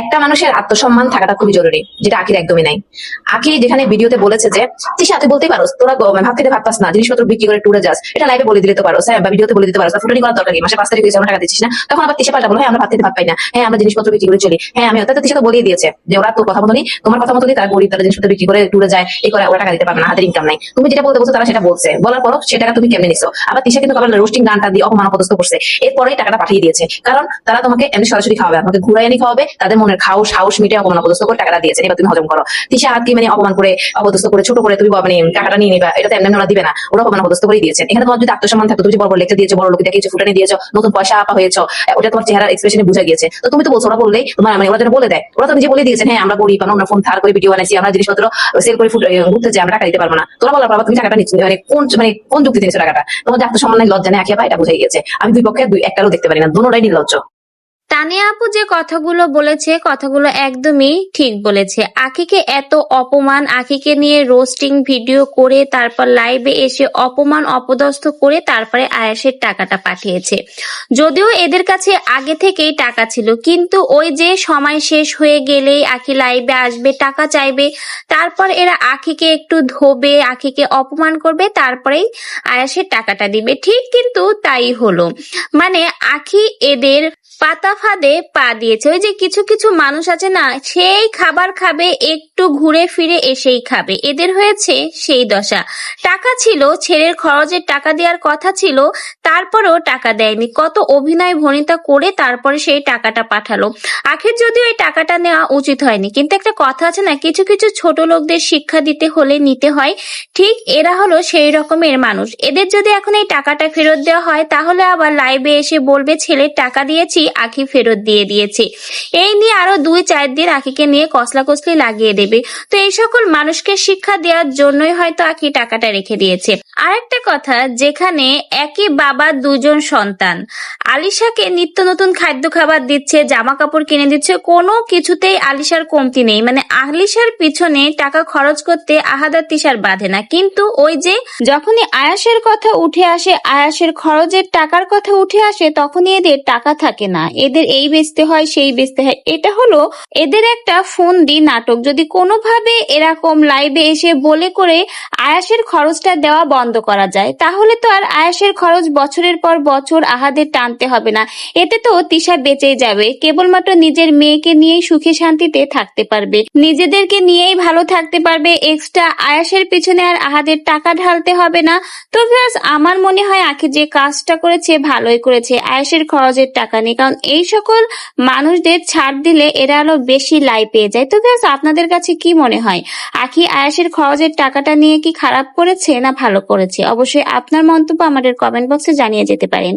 একটা মানুষের আত্মসম্মান থাকাটা খুবই জরুরি, যেটা আখির একদমই নাই। আখি যেখানে ভিডিওতে বলেছে যে, তিশা, তুই বলতেই পারো তোরা ভাত খেতে ভাত না, জিনিসপত্র বিক্রি করে টুরে যাস, এটা লাইভে বলে দিতে পারো হ্যাঁ বা ভিডিওতে বলে দিতে পারো ফুটানি করার দরকার কি মাসে পাঁচ তারিখ টাকা দিচ্ছিস না, তখন আবার তিশা পাল্টা বলো হ্যাঁ আমরা ভাত খেতে পাই না হ্যাঁ আমরা জিনিসপত্র বিক্রি করে চলি হ্যাঁ আমি অর্থাৎ তিশা তো বলেই দিয়েছে যে, ওরা তোর কথা মতনই তোমার কথা মতনই তারা গরিব, তারা জিনিসপত্র বিক্রি করে টুরে যায় এই করে, ওরা টাকা দিতে পারবে না, হাতের ইনকাম নাই। তুমি যেটা বলতে বলছো, তারা সেটা বলছে। বলার পরও সে টাকা তুমি কেমনে নিছো? আবার তিশা কিন্তু আবার রোস্টিং গানটা দিয়ে অপমান অপদস্থ করছে। এরপরেই টাকাটা পাঠিয়ে দিয়েছে। কারণ তারা তোমাকে এমনি সরাসরি খাওয়াবে, আমাকে ঘুরাই এনে খাওয়াবে, তাদের মনের খাও, সাহস মিটে অপমান অপদস্থ করে টাকাটা দিয়েছে এবার তুমি হজম করো। তিশা হাতকে মানে অপমান করে অপদস্থ করে ছোট করে তুমি মানে টাকাটা নিয়ে নিবা, এটা তো এমনি ওরা দিবে না, ওরা অপমান অপদস্থ করে দিয়েছে এখানে তোমার যদি আত্মসম্মান থাকতো, তুমি যে বড় বড় লেখা দিয়েছ, বড় লোক দেখিয়েছো ফুটানি দিয়েছ, নতুন পয়সা আপা হয়েছো ওটা তোমার চেহারা এক্সপ্রেশনে বুঝা গিয়েছে। তো তুমি তো বলছো, ওরা বললেই তোমার মানে ওরা যেন বলে দেয়। ওরা তো নিজে বলে দিয়েছে হ্যাঁ আমরা গরিব আমরা ফোন ধার করে ভিডিও বানাইছি, আমরা জিনিসপত্র সেল করে ঘুরতে যাই, আমরা টাকা দিতে পারব না। তোরা বলার আবার তুমি টাকাটা নিচ্ছি মানে কোন মানে কোন যুক্তি দিয়েছ টাকাটা? তোমার যে আত্মসম্মান লজ্জা নেই আখিয়া এটা বুঝাই গেছে আমি দুই পক্ষে দুই একটারও দেখতে পারি না দুটোটাই নির্লজ্জ। তানিয়া আপু যে কথাগুলো বলেছে, কথাগুলো একদমই ঠিক বলেছে। আখিকে এত অপমান আখিকে নিয়ে রোস্টিং ভিডিও করে, তারপর লাইভে এসে অপমান, অপদস্থ করে, তারপরে আয়াসের টাকাটা পাঠিয়েছে। যদিও এদের কাছে আগে থেকেই টাকা ছিল, কিন্তু ওই যে সময় শেষ হয়ে গেলেই আখি লাইভে আসবে, টাকা চাইবে, তারপর এরা আখিকে একটু ধোবে আখিকে অপমান করবে, তারপরেই আয়াসের টাকাটা দিবে। ঠিক কিন্তু তাই হলো। মানে আখি এদের পাতা ফাঁদে পা দিয়েছে। ওই যে কিছু কিছু মানুষ আছে না, সেই খাবার খাবে, একটু ঘুরে ফিরে এসেই খাবে। এদের হয়েছে সেই দশা। টাকা ছিল, ছেলের খরচের টাকা দেওয়ার কথা ছিল, তারপরেও টাকা দেয়নি। কত অভিনয় ভনিতা করে তারপরে সেই টাকাটা পাঠালো। আখের যদিও এই টাকাটা নেওয়া উচিত হয়নি, কিন্তু একটা কথা আছে না, কিছু কিছু ছোট লোকদের শিক্ষা দিতে হলে নিতে হয়। ঠিক এরা হলো সেই রকমের মানুষ। এদের যদি এখন এই টাকাটা ফেরত দেওয়া হয়, তাহলে আবার লাইভে এসে বলবে, ছেলের টাকা দিয়েছি আখি ফেরত দিয়ে দিয়েছে। এই নিয়ে আরও দুই চার দিন আখিকে নিয়ে কসলা কসলি লাগিয়ে দেবে। তো এই সকল মানুষকে শিক্ষা দেওয়ার জন্যই হয়তো আখি টাকাটা রেখে দিয়েছে। আরেকটা কথা, যেখানে একই বাবার দুজন সন্তান। আলিশাকে নিত্য নতুন খাদ্য খাবার দিচ্ছে জামা কাপড় কিনে দিচ্ছে, কোনো কিছুতেই আলিশার কমতি নেই। মানে আলিশার পিছনে টাকা খরচ করতে আহাদার তিসার বাঁধে না। কিন্তু ওই যে যখনই আয়াসের কথা উঠে আসে, আয়াসের খরচের টাকার কথা উঠে আসে, তখনই এদের টাকা থাকে না। এদের এই বেচতে হয়, সেই বেচতে হয়। এটা হলো এদের একটা ফোন দি নাটক। যদি কোনোভাবে এরকম লাইভে এসে বলে করে আয়াসের খরচটা দেওয়া বন্ধ করা যায়, তাহলে তো আর আয়াসের খরচ বছরের পর বছর আহাদের টানতে হবে না। এতে তো তিশা বেঁচেই যাবে। কেবলমাত্র নিজের মেয়েকে নিয়েই সুখে শান্তিতে থাকতে পারবে। নিজেদেরকে নিয়েই ভালো থাকতে পারবে। এক্সট্রা আয়াসের পিছনে আর আহাদের টাকা ঢালতে হবে না। তো আমার মনে হয় আখি যে কাজটা করেছে, ভালোই করেছে। আয়াসের খরচের টাকা নেই। কারণ এই সকল মানুষদের ছাড় দিলে এরা আরও বেশি লাই পেয়ে যায়। তো ব্যাস, আপনাদের কাছে কি মনে হয়? আখি আয়াসের খরচের টাকাটা নিয়ে কি খারাপ করেছে না ভালো করেছে? অবশ্যই আপনার মন্তব্য আমাদের কমেন্ট বক্সে জানিয়ে যেতে পারেন।